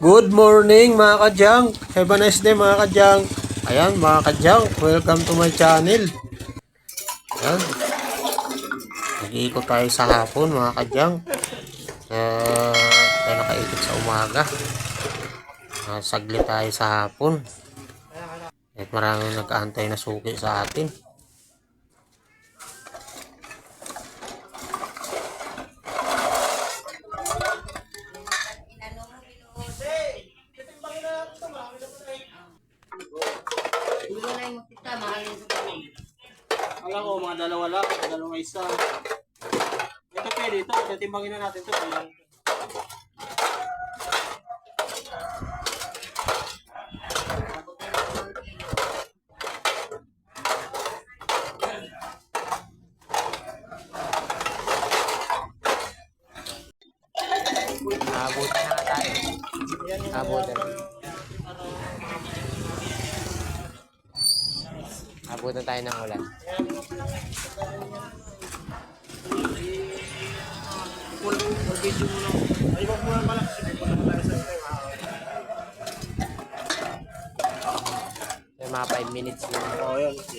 Good morning mga kadyang. Have a nice day mga kadyang. Ayan mga kadyang, welcome to my channel. Ayan. Nag-iikot tayo sa hapon mga kadyang. Uh, tayo nakaikot sa umaga. Uh, saglit tayo sa hapon. At maraming nag-aantay na suki sa atin. Hindi ko na yung makita, mahalin sa tulong. Alam ko, mga dalawa lang, mga dalawa isa. Ito pwede ito, titimbangin na natin ito. Ayan. Abot na tayo. Abot na. Abot na tayo ng ulan. Video mo lang. Ay, wag mo lang pala kasi may pala tayo sa ito. May mga 5 minutes lang. Oo, yun. Hindi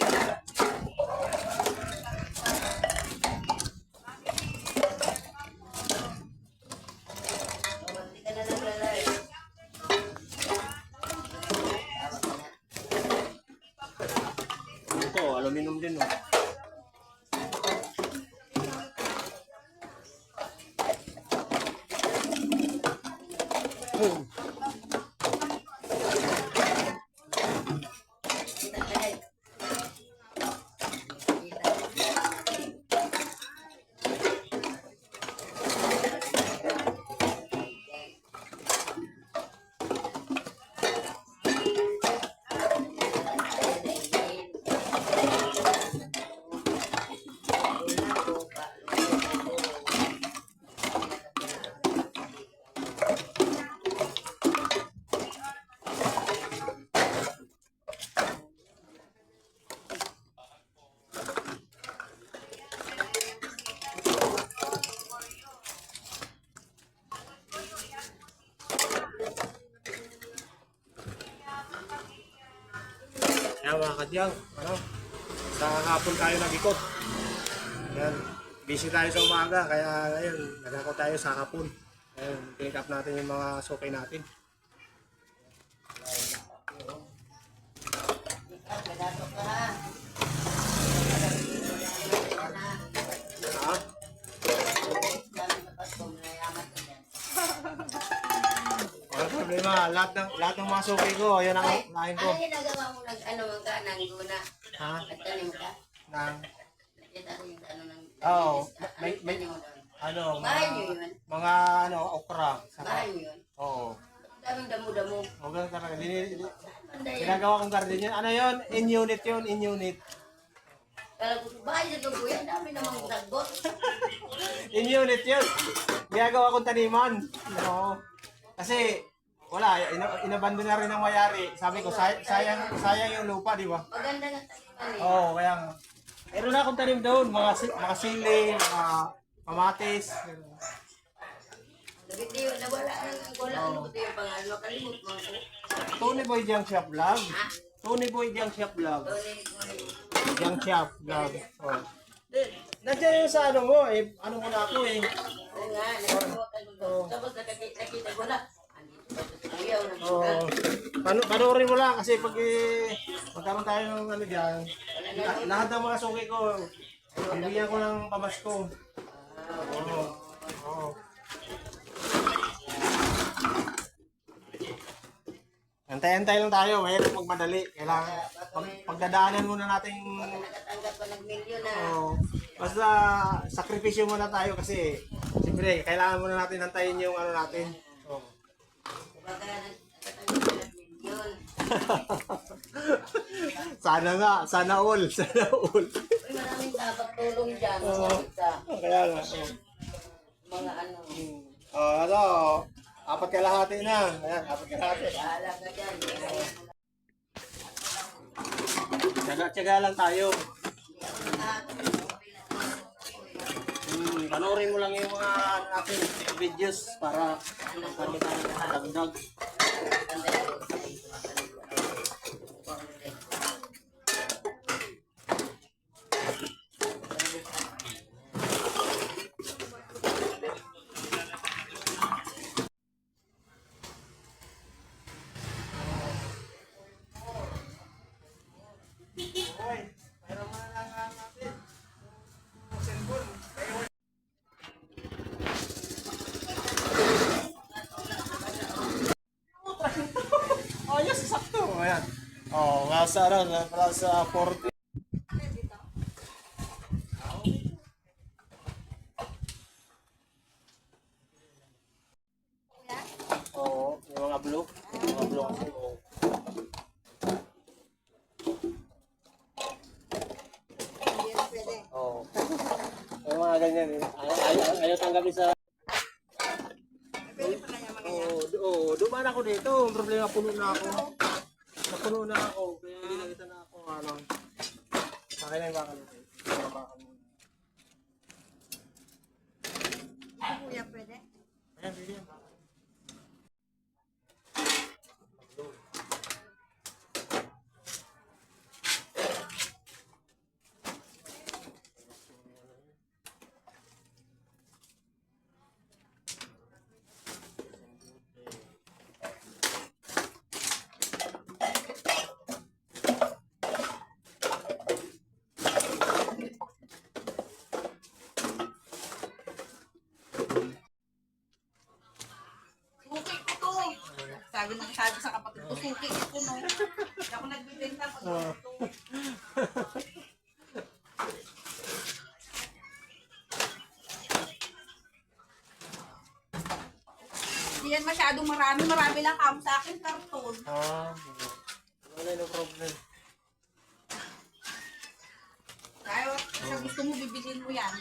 Kadyang, ano, sa hapon tayo nag-ikot. Busy tayo sa umaga, kaya ngayon, nag-akot tayo sa hapon. Ayun, pick up natin yung mga sukay natin. Problema, lahat ng, lahat ng mga sukay ko, ayan ang lahin ko. Ano ginagawa mo nag ano ka, nang guna? Ha? Nagtanim ka? Ng, Nakita ko yung ano ng... Oo. May- may- mo ano, Bahay mga, mga, ano, okra. Bahay niyo yun? oo. Daming damo-damo. Huwag lang talaga. Ginagawa kong garden yun. Ano yun? In unit yun, in unit. Kala ko, bahay sa dugo yan, dami namang sagot. In unit yun. Ginagawa kong taniman. Oo. Kasi, wala, ina- inabando na rin ng mayari. Sabi ko, say- sayang, sayang yung lupa, di ba? Maganda nga taniman eh. Oo, kaya nga. Meron na akong tanim doon, mga, si- mga sili, mga kamatis. ganun. Bakit di yun, nawala na wala ano ito yung pangalan, makalimot mo. Tony Boy Junk Shop Vlog. Ha? Tony Boy Junk Shop Vlog. Tony, Tony. Junk Shop Vlog. Oh. Nandiyan yung sa ano mo, eh, ano mo na ako eh. Oo nga, ako doon. Tapos nakakita ko na, ayaw na Oo. Pano, panoorin mo lang kasi pag eh, magkaroon tayo ng ano dyan, la- lahat ng mga suki ko, bibigyan ko ng pamasko. Oo. Oo. Antay-antay lang tayo, mahirap magmadali. Kailangan, pag, pagdadaanan muna natin, Nakatanggap pa ng milyon na. oh, basta sakripisyo muna tayo kasi, siyempre, kailangan muna natin antayin yung ano natin. Oh. Kumbaga, nakatanggap pa ng milyon. sana nga, sana all, sana all. Uy, maraming dapat tulong dyan. Oo. Sa Kaya nga, oh. mga ano. Oh, ano, apat kalahati na. Ayan, apat kalahati. Bahala ka dyan. Tsaga-tsaga lang tayo. Hmm, Panoorin mo lang yung mga natin videos para magkaroon Nasa ano, nasa 40. Oo, yung mga blue. Mga blue kasi. oo. Oo. Yung mga ganyan. eh. Ayaw, ayaw, ayaw tanggapin sa... Oo, oh, dumaan ako dito. Ang problema, puno na ako. Napuno na ako. Kaya hindi nakita na ako. Ano. Yung bakal mo. Kuya, pwede? Ayan, pwede yan. Suki ko to. Sabi nung sabi sa kapatid ko, suki ko no. Hindi ako nagbibenta pag ito. Hindi yan masyadong marami. Marami lang kamo sa akin karton. Ah, wala no problem. Kaya sa gusto mo, bibilin mo yan.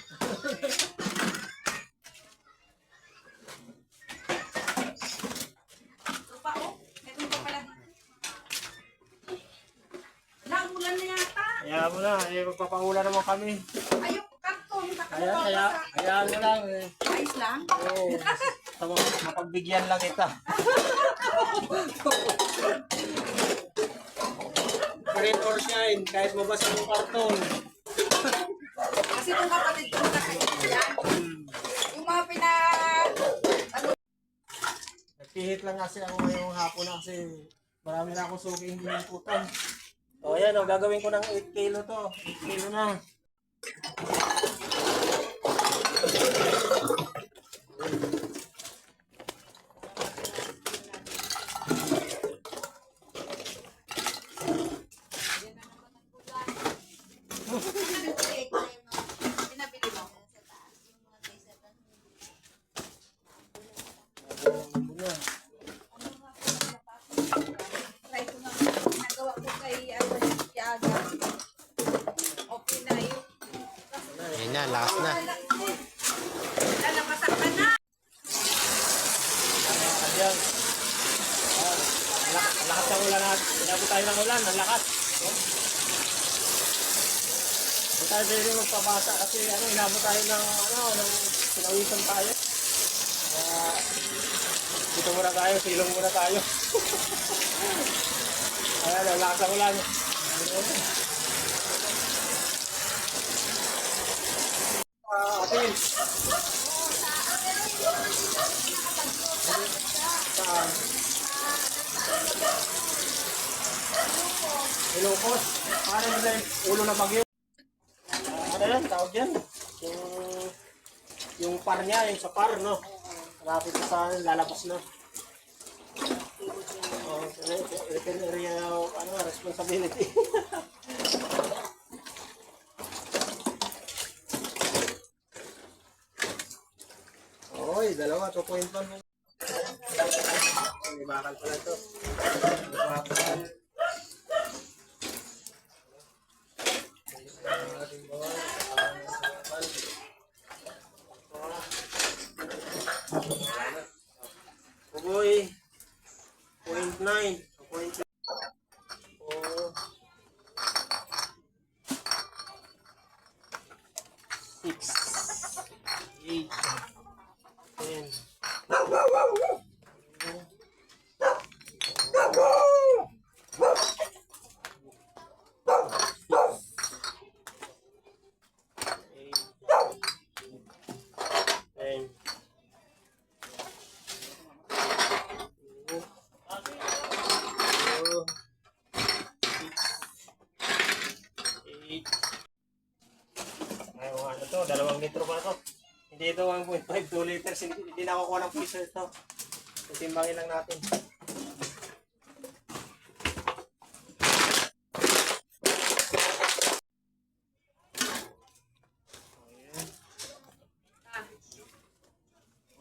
Ito pa, oh. Ito pa pala. Wala, ulan na yata. Kaya mo na, eh, magpapahula naman kami. Ayok, karton. Kaya, kaya, kaya mo lang eh. Ayos lang. Oo. Tama, mapagbigyan lang kita. Green or shine, kahit mabasa ng karton. Kasi itong kapatid ko kasi yan. Yung mga pina... Ano, Nagpihit lang kasi ako ngayong hapon na kasi marami na akong suki hindi putan. O yan o, gagawin ko ng 8 kilo to. 8 kilo na. pinabili mo. Try ko nga. Nagawa ko kay ano, Tiaga. Okay na yun. Ayun na, last na. Lalabasan ka na. Ayan. Ah, lak- lakas ng ulan natin. Inabot tayo ng ulan, ang lakas. Hindi tayo pwede magpabasa kasi ano, inabot tayo ng ano, ng sinawisan tayo. Kaya, dito muna tayo, silong muna tayo. Ayan, ang lakas ng ulan. Ah, atin. Saan? Ilocos. Parang nila yung ulo na bagyo. Ah, ano yan? Tawag yan? Yung, yung par niya, yung sa par, no? Malapit na sa lalabas na. Oh, written area, ano, responsibility. Oy, dalawa, 2.1 mo. May bakal pala ito. May bakal. Uboy, 0.9, 0.9. Oh. Six. Ito 1.5, 2 liters. Hindi, hindi na kukuha ng piso ito. Titimbangin lang natin.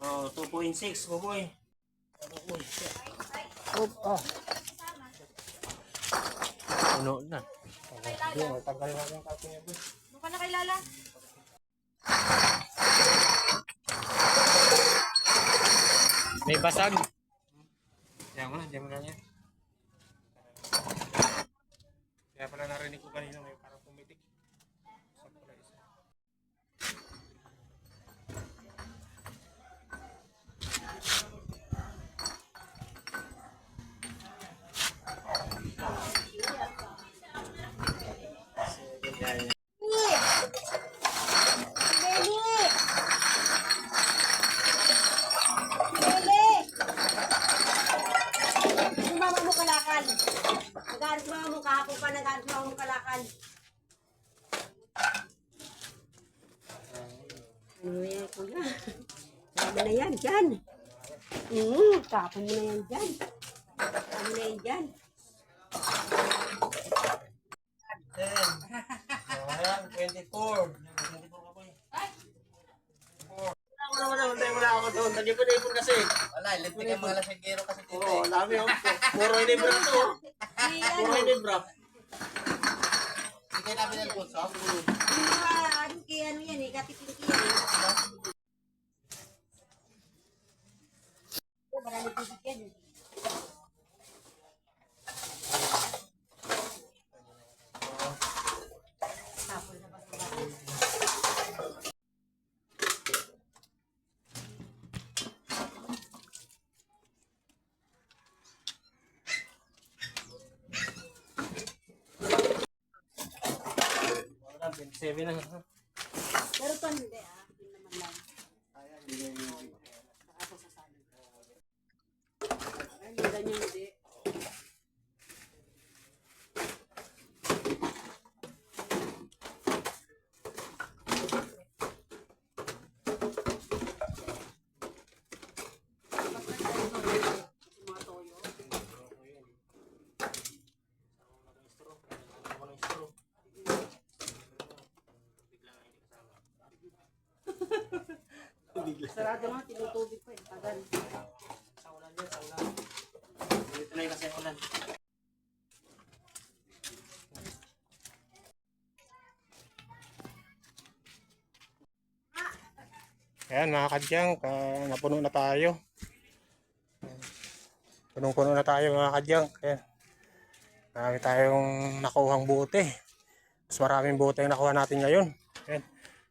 Oh, 2.6, buboy. Buboy. Oh, ah. Ano na? Hindi, matanggal natin yung kapin niya, boy. Doon ka na kay Lala. May basag. Diyan mo na, diyan mo na yan. Kaya pala narinig ko kanina may parang tapon mo na yan dyan. Tapon mo na yan dyan. Ayan, 24. 24 ka po eh. 24. Wala, wala, wala, wala ako doon. Nag-ipon-ipon kasi. Wala, electric ang mga lasinggero kasi dito Oo, eh. ang dami oh. Puro inibra to. Puro ano, inibra. Hindi kayo namin ng bulso. yung mga ano, kaya ano yan eh, katipinki yan eh. 27 na. Pero ito hindi ah, yun naman lang. Saka ako sasali. Ay, hindi ganyan hindi. Mga toyo. Sarado nga, tinutubig pa eh. Tagal. Sa ulan yan, sa ulan. Dito na yung kasi ang ulan. Ayan mga kadyang, uh, napuno na tayo. Punong-puno na tayo mga kadyang. Ayan. Marami tayong nakuhang buti. Mas maraming buti yung nakuha natin ngayon. Ayan.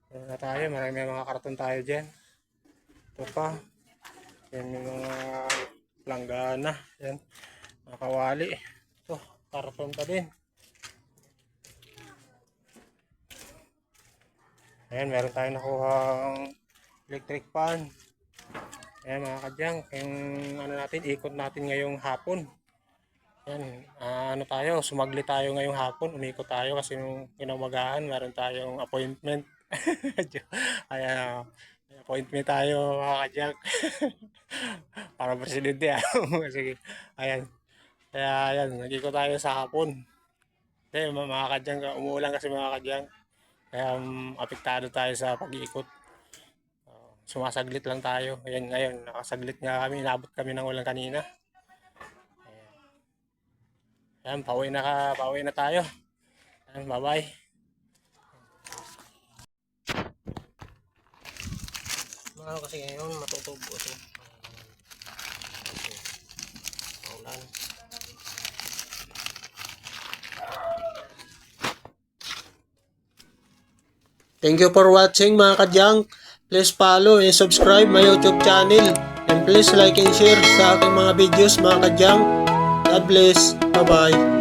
Puno na tayo. Marami mga karton tayo dyan. Ito pa. Yan yung mga planggana. Yan. Mga kawali. Ito. Karton pa din. Ayan, meron tayong nakuhang electric fan. Ayan mga kadyang, yung ano natin, ikot natin ngayong hapon. Ayan, ah, ano tayo, sumagli tayo ngayong hapon, umikot tayo kasi nung kinamagahan, meron tayong appointment. Ayan, may appointment tayo mga kadyang. Para presidente ah. Sige, ayan. Kaya ayan, nag-ikot tayo sa hapon. Kasi mga kadyang, umuulan kasi mga kadyang. Kaya um, apektado tayo sa pag-iikot. Uh, sumasaglit lang tayo. Ayan ngayon, nakasaglit nga kami. Inabot kami ng ulan kanina. Ayan, Ayan pauwi na, ka, pauwi na tayo. Ayan, bye-bye. Ano kasi ngayon, matutubo ito. Paulan. Thank you for watching mga kadyang. Please follow and subscribe my YouTube channel. And please like and share sa aking mga videos mga kadyang. God bless. Bye-bye.